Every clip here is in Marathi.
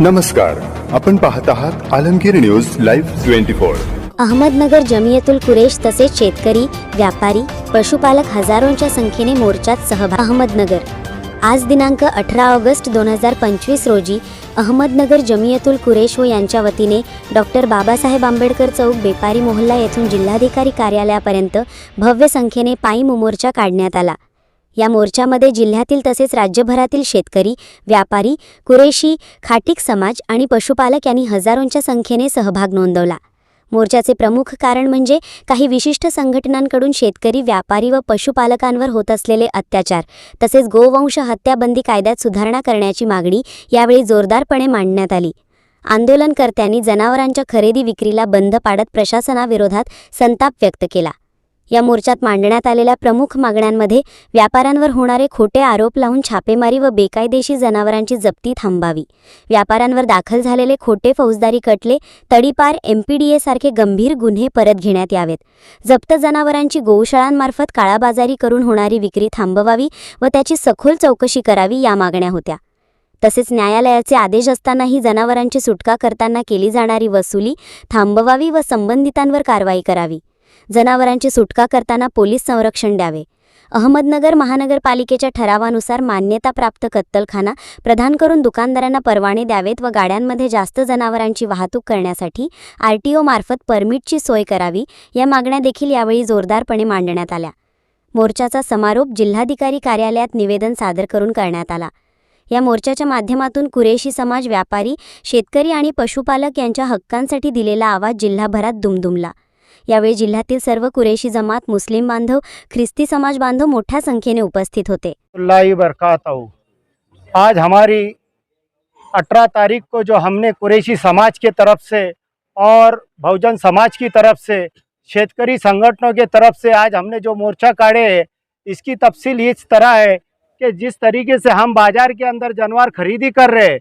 नमस्कार आपण पाहत आहात Alamgir news live twenty four. Ahmednagar Jamiatul Quresh तसेच शेतकरी व्यापारी पशुपालक हजारोंच्या संख्येने मोर्चात सहभाग. अहमदनगर. आज दिनांक अठरा ऑगस्ट दोन हजार पंचवीस रोजी अहमदनगर जमियतुल कुरेश हो यांच्या वतीने डॉक्टर बाबासाहेब आंबेडकर चौक बेपारी मोहल्ला येथून जिल्हाधिकारी कार्यालयापर्यंत भव्य संख्येने पायी मोर्चा काढण्यात आला. या मोर्चामध्ये जिल्ह्यातील तसेच राज्यभरातील शेतकरी व्यापारी कुरेशी खाटीक समाज आणि पशुपालक यांनी हजारोंच्या संख्येने सहभाग नोंदवला. मोर्चाचे प्रमुख कारण म्हणजे काही विशिष्ट संघटनांकडून शेतकरी व्यापारी व पशुपालकांवर होत असलेले अत्याचार तसेच गोवंश हत्याबंदी कायद्यात सुधारणा करण्याची मागणी यावेळी जोरदारपणे मांडण्यात आली. आंदोलनकर्त्यांनी जनावरांच्या खरेदी विक्रीला बंद पाडत प्रशासनाविरोधात संताप व्यक्त केला. या मोर्चात मांडण्यात आलेल्या प्रमुख मागण्यांमध्ये व्यापाऱ्यांवर होणारे खोटे आरोप लावून छापेमारी व बेकायदेशीर जनावरांची जप्ती थांबावी व्यापाऱ्यांवर दाखल झालेले खोटे फौजदारी खटले तडीपार एमपीडीए सारखे गंभीर गुन्हे परत घेण्यात यावेत. जप्त जनावरांची गोशाळांमार्फत काळाबाजारी करून होणारी विक्री थांबवावी व त्याची सखोल चौकशी करावी या मागण्या होत्या. तसेच न्यायालयाचे आदेश असतानाही जनावरांची सुटका करताना केली जाणारी वसुली थांबवावी व संबंधितांवर कारवाई करावी. जनावरांची सुटका करताना पोलीस संरक्षण द्यावे. अहमदनगर महानगरपालिकेच्या ठरावानुसार मान्यताप्राप्त कत्तलखाना प्रदान करून दुकानदारांना परवाने द्यावेत व गाड्यांमध्ये जास्त जनावरांची वाहतूक करण्यासाठी आर टी मार्फत परमिटची सोय करावी या मागण्या देखील यावेळी जोरदारपणे मांडण्यात आल्या. मोर्चाचा समारोप जिल्हाधिकारी कार्यालयात निवेदन सादर करून करण्यात आला. या मोर्चाच्या माध्यमातून कुरेशी समाज व्यापारी शेतकरी आणि पशुपालक यांच्या हक्कांसाठी दिलेला आवाज जिल्हाभरात दुमदुमला. यावेळी जिल्ह्यातील सर्व कुरेशी जमात मुस्लिम बांधव ख्रिस्ती समाज बांधव मोठ्या संख्येने उपस्थित होते. आज हमारी अठारह तारीख को जो हमने कुरैशी समाज के तरफ से और बहुजन समाज की तरफ से शेतकरी संगठनों के तरफ से आज हमने जो मोर्चा काढ़े है इसकी तफसील इस तरह है कि जिस तरीके से हम बाजार के अंदर जानवर खरीदी कर रहे हैं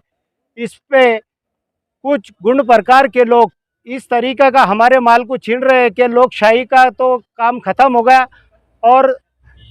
इस पे कुछ गुण प्रकार के लोग इस तरीके का हमारे माल को छीन रहे हैं कि लोकशाही का तो काम ख़त्म हो गया और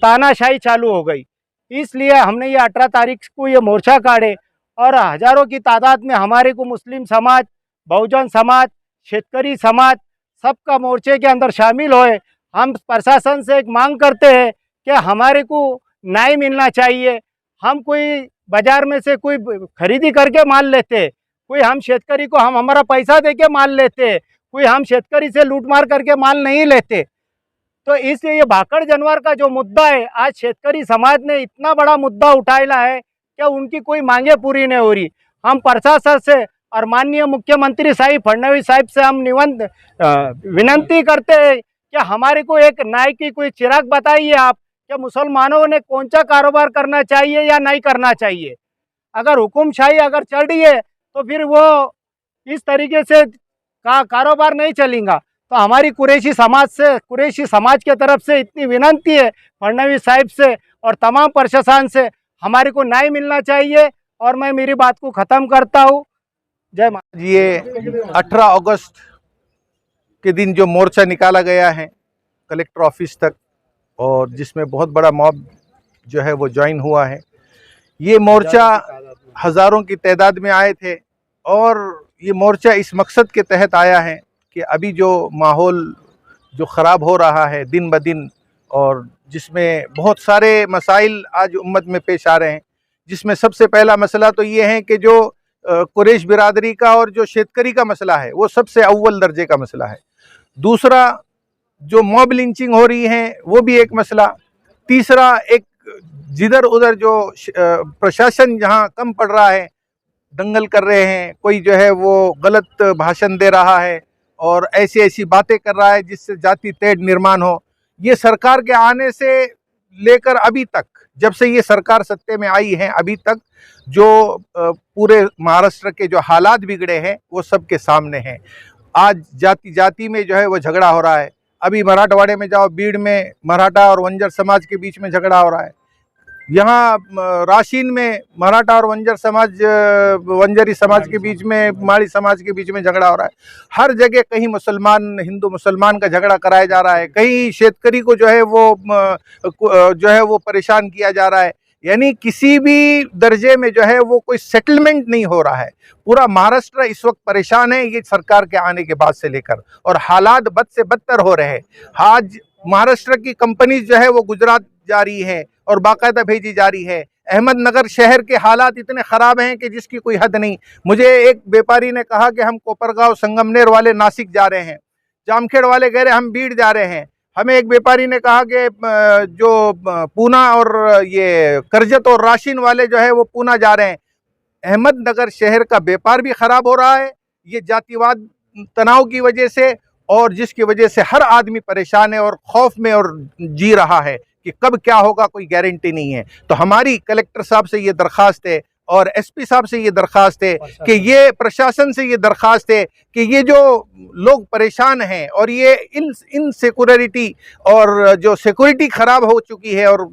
तानाशाही चालू हो गई। इसलिए हमने ये अठारह तारीख को ये मोर्चा काढ़े और हज़ारों की तादाद में हमारे को मुस्लिम समाज, बहुजन समाज, शेतकरी समाज सबका मोर्चे के अंदर शामिल होए। हम प्रशासन से एक मांग करते हैं कि हमारे को न्याय मिलना चाहिए। हम कोई बाज़ार में से कोई खरीदी करके माल लेते कोई हम शेतकरी को हम हमारा पैसा दे के माल लेते, कोई हम शेतकरी से लूट मार करके माल नहीं लेते। तो इसलिए ये भाकड़ जानवर का जो मुद्दा है, आज शेतकरी समाज ने इतना बड़ा मुद्दा उठाया है कि उनकी कोई मांगे पूरी नहीं हो रही। हम प्रशासन से और माननीय मुख्यमंत्री साहिब, फडणवीस साहिब से हम निवंत विनंती करते हैं कि हमारे को एक न्याय की कोई चिराग बताइए आप कि मुसलमानों ने कौन सा कारोबार करना चाहिए या नहीं करना चाहिए। अगर हुकुमशाही अगर चल रही है तो फिर वो इस तरीके से का कारोबार नहीं चलेगा। तो हमारी कुरेशी समाज से, कुरेशी समाज के तरफ़ से इतनी विनंती है, फडणवीस साहिब से और तमाम प्रशासन से, हमारे को न्याय मिलना चाहिए और मैं मेरी बात को ख़त्म करता हूँ। जय मा ये 18 अगस्त के दिन जो मोर्चा निकाला गया है, कलेक्टर ऑफ़िस तक, और जिसमें बहुत बड़ा मॉब जो है वो ज्वाइन हुआ है, ये मोर्चा हज़ारों की तादाद में आए थे और ये मोर्चा इस मकसद के तहत आया है कि अभी जो माहौल, जो ख़राब हो रहा है दिन ब दिन और जिसमें बहुत सारे मसाइल आज उम्मत में पेश आ रहे हैं, जिसमें सबसे पहला मसला तो ये है कि जो कुरेश बिरादरी का और जो शेतकरी का मसला है, वो सबसे अव्वल दर्जे का मसला है। दूसरा, जो मॉब लिंचिंग हो रही है, वो भी एक मसला। तीसरा, एक जिधर उधर जो प्रशासन जहाँ कम पड़ रहा है दंगल कर रहे हैं, कोई जो है वो गलत भाषण दे रहा है और ऐसी ऐसी बातें कर रहा है जिससे जाति तेढ़ निर्माण हो। ये सरकार के आने से लेकर अभी तक, जब से ये सरकार सत्ते में आई है, अभी तक जो पूरे महाराष्ट्र के जो हालात बिगड़े हैं, वो सबके सामने हैं। आज जाति जाति में जो है वो झगड़ा हो रहा है। अभी मराठवाड़े में जाओ, बीड़ में मराठा और वंजर समाज के बीच में झगड़ा हो रहा है। यहाँ राशीन में मराठा और वंजर समाज वंजरी समाज के बीच में माड़ी समाज के बीच में झगड़ा हो रहा है। हर जगह कहीं मुसलमान, हिंदू मुसलमान का झगड़ा कराया जा रहा है। कहीं शेतकरी को जो है वो जो है वो परेशान किया जा रहा है। यानी किसी भी दर्जे में जो है वो कोई सेटलमेंट नहीं हो रहा है। पूरा महाराष्ट्र इस वक्त परेशान है, ये सरकार के आने के बाद से लेकर। और हालात बद से बदतर हो रहे हैं। आज महाराष्ट्र की कंपनीज़ जो है वो गुजरात जा रही है। और बाकायदा भेजी जा रही है। अहमदनगर शहर के हालात इतने ख़राब हैं कि जिसकी कोई हद नहीं। मुझे एक व्यापारी ने कहा कि हम कोपरगांव संगमनेर वाले नासिक जा रहे हैं। जामखेड़ वाले कह रहे हम बीड़ जा रहे हैं। हमें एक व्यापारी ने कहा कि जो पूना और ये करजत और राशिन वाले जो है, वो पूना जा रहे हैं। अहमदनगर शहर का व्यापार भी ख़राब हो रहा है। ये जातिवाद तनाव की वजह से और जिसकी वजह से हर आदमी परेशान है और खौफ में और जी रहा है। कि कब क्या होगा कोई गारंटी नहीं है। तो हमारी कलेक्टर साहब से ये दरख्वास्त है और एसपी साहब से ये दरख्वास्त है कि ये प्रशासन से ये दरख्वास्त है कि ये जो लोग परेशान हैं और ये इन इन सिक्योरिटी और जो सिक्योरिटी ख़राब हो चुकी है और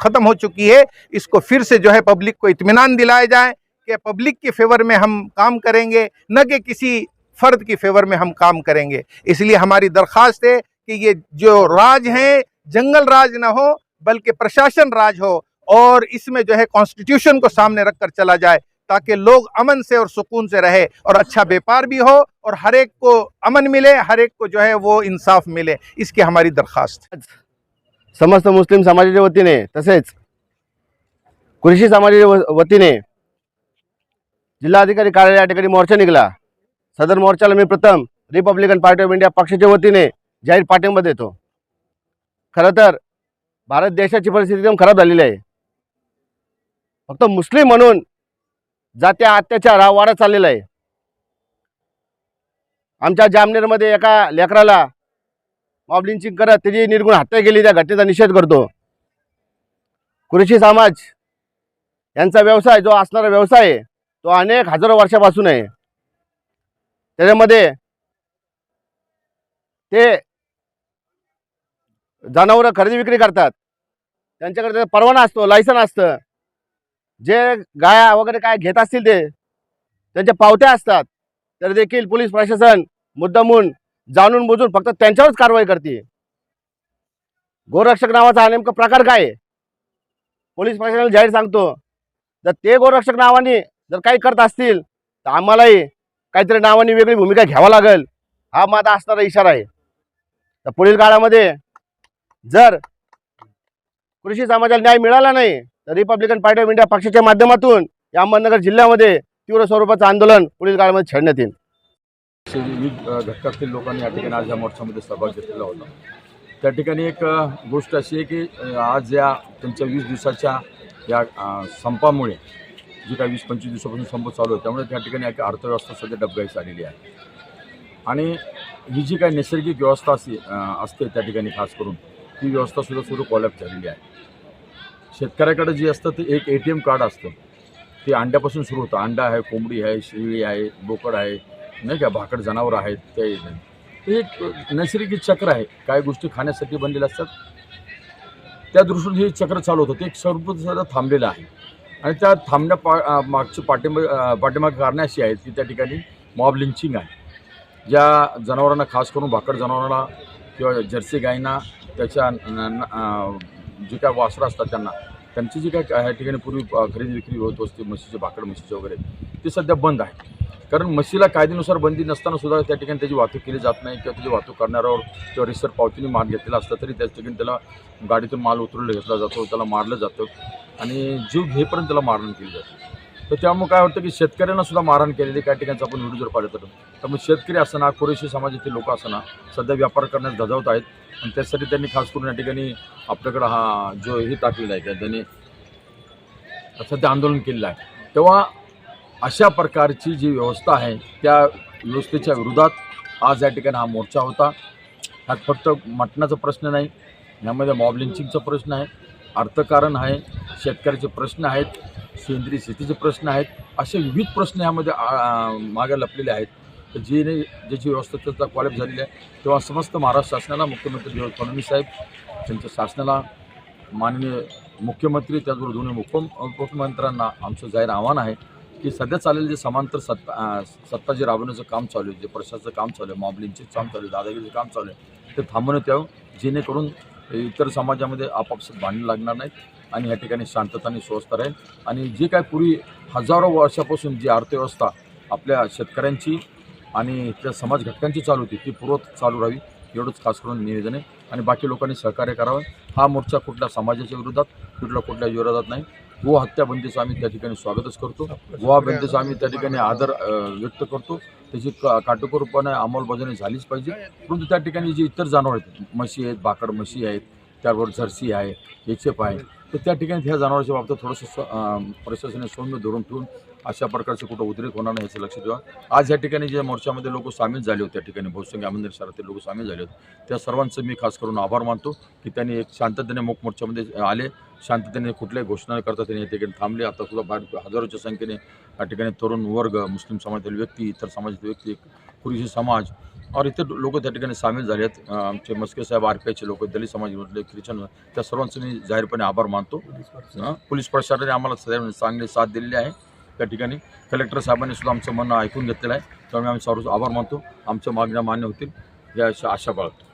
ख़त्म हो चुकी है इसको फिर से जो है पब्लिक को इत्मीनान दिलाया जाए कि पब्लिक के फेवर में हम काम करेंगे न कि किसी फ़र्द की फेवर में हम काम करेंगे। इसलिए हमारी दरख्वास्त है कि ये जो राज हैं जंगल राज ना हो, बल्कि प्रशासन राज हो और इसमें जो है कॉन्स्टिट्यूशन को सामने रखकर चला जाए, ताकि लोग अमन से और सुकून से रहे और अच्छा व्यापार भी हो और हर एक को अमन मिले, हर एक को जो है वो इंसाफ मिले। इसकी हमारी दरखास्त। समस्त मुस्लिम समाजाच्या वतीने, तसेच कृषी समाजाच्या व- वतीने जिल्हाधिकारी कार्यालय मोर्चा निघाला सदर मोर्चाला मी प्रथम रिपब्लिकन पार्टी ऑफ़ इंडिया पक्षाच्या वतीने जाहीर पाठिंबा देतो खरं तर भारत देशाची परिस्थिती एकदम खराब झालेली आहे. फक्त मुस्लिम म्हणून जात्या अत्याचार हा वाढत चाललेला आहे. आमच्या जामनेरमध्ये एका लेकराला मॉब लिंचिंग करत त्याची निर्गुण हत्या केली त्या घटनेचा निषेध करतो. कृषी समाज यांचा व्यवसाय जो असणारा व्यवसाय आहे तो अनेक हजारो वर्षापासून आहे. त्याच्यामध्ये ते जनावरं खरेदी विक्री करतात. त्यांच्याकडे त्याचा परवाना असतो लायसन असतं. जे गाया वगैरे काय घेत असतील ते त्यांच्या पावत्या असतात. तर देखील पोलीस प्रशासन मुद्दामून जाणून बुजून फक्त त्यांच्यावरच कारवाई करते. गोरक्षक नावाचा हा नेमका प्रकार काय आहे? पोलीस प्रशासनाला जाहीर सांगतो. जर ते गोरक्षक नावाने जर काही करत असतील तर आम्हालाही काहीतरी नावाने वेगळी भूमिका घ्यावा लागेल. हा माझा असणारा इशारा आहे. तर पुढील काळामध्ये जर कृषी समाजाला न्याय मिळाला नाही तर रिपब्लिकन पार्टी ऑफ इंडिया पक्षाच्या माध्यमातून या अहमदनगर जिल्ह्यामध्ये तीव्र स्वरूपाचं आंदोलन पुढील काळामध्ये छेडण्यात येईल. विविध घटकातील लोकांनी या ठिकाणी आज या मोर्चामध्ये सहभाग घेतलेला होता. त्या ठिकाणी एक गोष्ट अशी आहे की आज या त्यांच्या वीस दिवसाच्या या संपामुळे जी काही वीस पंचवीस दिवसापासून संप चालू आहे त्यामुळे त्या ठिकाणी एक अर्थव्यवस्था सध्या डबघाईस आलेली आहे. आणि ही जी काही नैसर्गिक व्यवस्था असते त्या ठिकाणी खास करून ती व्यवस्थासुद्धा सुरू कॉलॅप झालेली आहे. शेतकऱ्याकडे जे असतं ते एक ए टी एम कार्ड असतं. ते अंड्यापासून सुरू होतं. अंडा आहे कोंबडी आहे शेळी आहे बोकड आहे नाही का? भाकड जनावर आहेत ते हे एक नैसर्गिक चक्र आहे. काही गोष्टी खाण्यासाठी बनलेल्या असतात. त्या दृष्टीने हे चक्र चालू होतं. ते एक सर्व थांबलेलं आहे. आणि त्या थांबण्या पा मागची पाठिंबा पाठिंबा कारणं कारणे अशी आहेत की त्या ठिकाणी मॉब लिंचिंग आहे. ज्या जनावरांना खास करून भाकड जनावरांना किंवा जर्सी गायींना त्याच्या न- जे काय वासरं असतात त्यांना त्यांची जी काय ह्या ठिकाणी पूर्वी खरेदी विक्री होत असते म्हशीचे भाकड म्हशीचे वगैरे ते सध्या बंद आहे. कारण म्हशीला कायद्यानुसार बंदी नसताना सुद्धा त्या ठिकाणी त्याची वाहतूक केली जात नाही किंवा त्याची वाहतूक करणाऱ्यावर किंवा रिसर पावतीने मार घेतलेला असला तरी त्याच ठिकाणी त्याला गाडीतून माल उतरवला घेतला जातो त्याला मारलं जातं आणि जीव घेईपर्यंत त्याला मारणं केली जाते. तर त्यामुळे काय होतं की शेतकऱ्यांना सुद्धा मारहाण केलेली काही ठिकाणचा आपण व्हिडिओ जर पाहिलं तर. त्यामुळे शेतकरी असताना कुरेशी समाजातील लोक असताना सध्या व्यापार करण्यास धजावत आहेत. आणि त्यासाठी त्यांनी खास करून या ठिकाणी आपल्याकडं हा जो हे टाकलेला आहे त्या- त्यांनी सध्या आंदोलन केलेलं आहे. तेव्हा अशा प्रकारची जी व्यवस्था आहे त्या व्यवस्थेच्या विरोधात आज या ठिकाणी हा मोर्चा होता. ह्यात फक्त मटणाचा प्रश्न नाही यामध्ये मॉब लिंचिंगचा प्रश्न आहे. अर्थकारण आहे शेतकऱ्याचे प्रश्न आहेत सेंद्रिय शेतीचे प्रश्न आहेत असे विविध प्रश्न यामध्ये आ- मागे लपलेले आहेत. तर जी ज्याची व्यवस्था त्याचा कॉलेप झालेली आहे तेव्हा समस्त महाराष्ट्र शासनाला मुख्यमंत्री देवेंद्र फडणवीस साहेब त्यांच्या शासनाला माननीय मुख्यमंत्री त्याचबरोबर दोन्ही मुख्य उपमुख्यमंत्र्यांना आमचं जाहीर आव्हान आहे की सध्या चाललेलं जे समांतर सत्ता सत्ता जे राबवण्याचं काम चालू आहे जे प्रशासनाचं काम चालू आहे मॉबलिंगचे काम चालू आहे दादागिरीचं काम चालू आहे ते थांबवण्यात यावं जेणेकरून इतर समाजामध्ये आपापसात भांडणं लागणार नाहीत आणि या ठिकाणी शांतता आणि राहील. आणि जे काय पूर्वी हजारो वर्षापासून जी अर्थव्यवस्था आपल्या शेतकऱ्यांची आणि त्या समाज घटकांची चालू होती ती पूर्वत चालू राहावी एवढंच खास करून निवेदन आहे. आणि बाकी लोकांनी सहकार्य करावं. हा मोर्चा कुठल्या समाजाच्या विरोधात कुठल्या कुठल्या विरोधात नाही. गोवा हत्याबंदीचं आम्ही त्या ठिकाणी स्वागतच करतो. गोवा बंदीचा आम्ही त्या ठिकाणी आदर व्यक्त करतो. त्याची का काटेकोरपणे अंमलबजावणी झालीच पाहिजे. परंतु त्या ठिकाणी जे इतर जनावर आहेत म्हशी आहेत भाकड म्हशी आहेत त्याबरोबर झरसी आहे एचेप आहे तर त्या ठिकाणी ह्या जनावरांच्या बाबतीत थोडंसं प्रशासनाने सौम्य धोरण ठेवून अशा प्रकारचे कुठं उद्रेक होणार नाही याचं लक्ष ठेवा आज या ठिकाणी ज्या मोर्चामध्ये लोक सामील झाले होते त्या ठिकाणी बहुसंख्य आमंदर शहरातील लोक सामील झाले होते. त्या सर्वांचं मी खास करून आभार मानतो की त्यांनी एक शांततेने मूक मोर्चामध्ये आले. शांततेने कुठल्याही घोषणा करता त्यांनी या ठिकाणी थांबले. आता सुद्धा बाहेर हजारोच्या संख्येने या ठिकाणी तरुण वर्ग मुस्लिम समाजातील व्यक्ती इतर समाजातील व्यक्ती कुरीशी समाज और इतर लोक त्या ठिकाणी सामील झाले आहेत. आमचे मस्के साहेब आर पी आयचे लोक दलित समाज म्हटले ख्रिश्चन त्या सर्वांचं मी जाहीरपणे आभार मानतो. हं, पोलीस प्रशासनाने आम्हाला सगळ्यांनी म्हणजे चांगली साथ दिलेली आहे. त्या ठिकाणी कलेक्टर साहेबांनी सुद्धा आमचं म्हणणं ऐकून घेतलेलं आहे. त्यामुळे आम्ही सर्व आभार मानतो. आमच्या मागण्या मान्य होतील. या आशा बाळगतो.